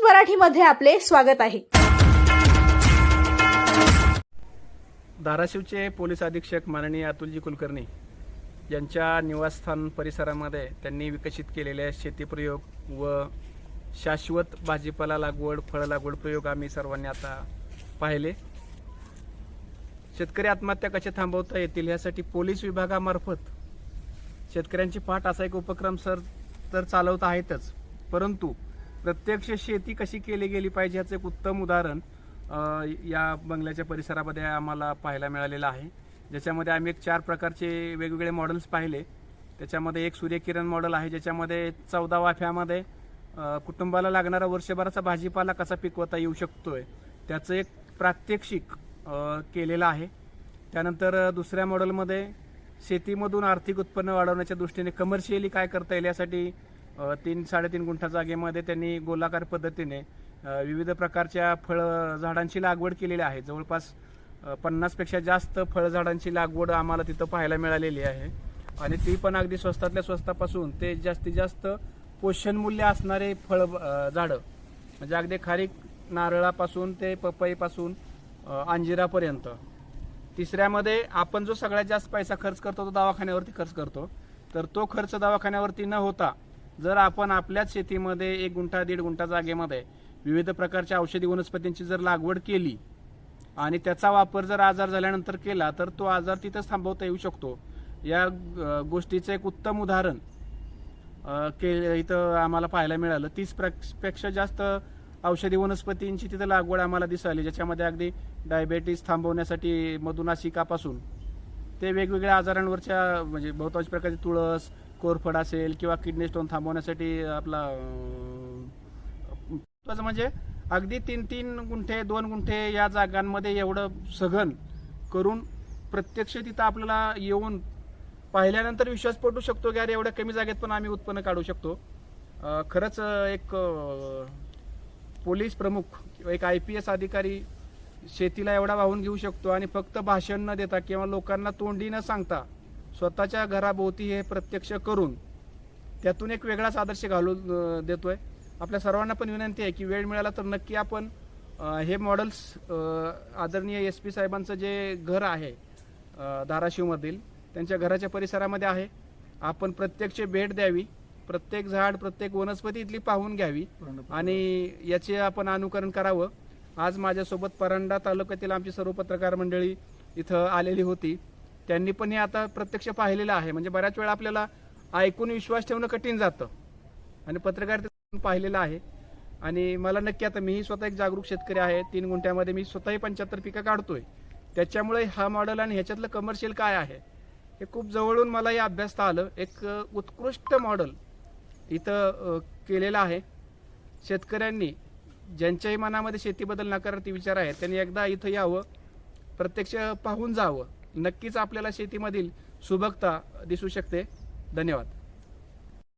News मराठीमध्ये आपले स्वागत आहे. धाराशिवचे पोलीस अधीक्षक माननीय अतुलजी कुलकर्णी यांच्या निवासस्थान परिसरामध्ये त्यांनी विकसित केलेले शेतीप्रयोग व शाश्वत भाजीपाला लागवड फळ लागवड प्रयोग आम्ही सर्वांनी आता पाहिले. शेतकरी आत्महत्या कशा थांबवता येतील यासाठी पोलीस विभागामार्फत शेतकऱ्यांची पाठ असा एक उपक्रम सर तर चालवत आहेतच. परंतु प्रत्यक्ष शेती कशी केली गेली पाहिजे ह्याचं एक उत्तम उदाहरण या बंगल्याच्या परिसरामध्ये आम्हाला पाहायला मिळालेलं आहे. ज्याच्यामध्ये आम्ही एक चार प्रकारचे वेगवेगळे मॉडेल्स पाहिले. त्याच्यामध्ये एक सूर्यकिरण मॉडेल आहे ज्याच्यामध्ये चौदा वाफ्यामध्ये कुटुंबाला लागणारा वर्षभराचा भाजीपाला कसा पिकवता येऊ शकतो आहे त्याचं एक प्रात्यक्षिक केलेलं आहे. त्यानंतर दुसऱ्या मॉडेलमध्ये शेतीमधून आर्थिक उत्पन्न वाढवण्याच्या दृष्टीने कमर्शियली काय करता येईल यासाठी तीन साडेतीन गुंठा जागेमध्ये त्यांनी गोलाकार पद्धतीने विविध प्रकारच्या फळ झाडांची लागवड केलेली आहे. जवळपास पन्नासपेक्षा जास्त फळझाडांची लागवड आम्हाला तिथं पाहायला मिळालेली आहे. आणि ती पण अगदी स्वस्तातल्या स्वस्तापासून ते जास्तीत जास्त पोषण मूल्य असणारे फळ झाडं म्हणजे अगदी खारीक नारळापासून ते पपईपासून अंजिरापर्यंत. तिसऱ्यामध्ये आपण जो सगळ्यात जास्त पैसा खर्च करतो तो दवाखान्यावरती खर्च करतो. तर तो खर्च दवाखान्यावरती न होता जर आपण आपल्याच शेतीमध्ये एक गुंठा दीड गुंठा जागेमध्ये विविध प्रकारच्या औषधी वनस्पतींची जर लागवड केली आणि त्याचा वापर जर आजार झाल्यानंतर केला तर तो आजार तिथंच थांबवता येऊ शकतो. या गोष्टीचं एक उत्तम उदाहरण के इथं आम्हाला पाहायला मिळालं. तीसपेक्षा जास्त औषधी वनस्पतींची तिथं लागवड आम्हाला दिसाली ज्याच्यामध्ये अगदी डायबेटीस थांबवण्यासाठी मधुनाशिकापासून ते वेगवेगळ्या आजारांवरच्या म्हणजे बहुतांश प्रकारची तुळस कोरफड असेल किंवा किडनी स्टोन थांबवण्यासाठी आपला महत्वाचं महत्त्वाचं म्हणजे अगदी तीन तीन गुंठे दोन गुंठे या जागांमध्ये एवढं सघन करून प्रत्यक्ष तिथं आपल्याला येऊन पाहिल्यानंतर विश्वास पटू शकतो की अरे एवढ्या कमी जागेत पण आम्ही उत्पन्न काढू शकतो. खरंच एक पोलीस प्रमुख किंवा एक आय पी एस अधिकारी शेतीला एवढा वाहून घेऊ शकतो आणि फक्त भाषण न देता किंवा लोकांना तोंडी न सांगता स्वतःच्या घराभोवती हे प्रत्यक्ष करून त्यातून एक वेगळाच आदर्श घालून देतो आहे आपल्या सर्वांना पण विनंती आहे की वेळ मिळाला तर नक्की आपण हे मॉडेल्स आदरणीय एस पी साहेबांचं जे घर आहे धाराशिवमधील त्यांच्या घराच्या परिसरामध्ये आहे. आपण प्रत्यक्ष भेट द्यावी. प्रत्येक झाड प्रत्येक वनस्पती इथली पाहून घ्यावी आणि याचे आपण अनुकरण करावं. आज माझ्यासोबत परांडा तालुक्यातील आमची सर्व पत्रकार मंडळी इथं आलेली होती. त्यांनी पण हे आता प्रत्यक्ष पाहिलेलं आहे. म्हणजे बऱ्याच वेळा आपल्याला ऐकून विश्वास ठेवणं कठीण जातं. आणि पत्रकारिता पाहिलेलं आहे. आणि मला नक्की आता मीही स्वतः एक जागरूक शेतकरी आहे. तीन गुंठ्यामध्ये मी स्वतःही पंच्याहत्तर पिकं काढतोय. त्याच्यामुळे हा मॉडेल आणि ह्याच्यातलं कमर्शियल काय आहे हे खूप जवळून मला हे अभ्यासता आलं. एक उत्कृष्ट मॉडेल इथं केलेलं आहे. शेतकऱ्यांनी ज्यांच्याही मनामध्ये शेतीबद्दल नकारार्थी विचार आहेत त्यांनी एकदा इथं यावं प्रत्यक्ष पाहून जावं. नक्कीच आपल्याला शेतीमधील सुबकता दिसू शकते. धन्यवाद.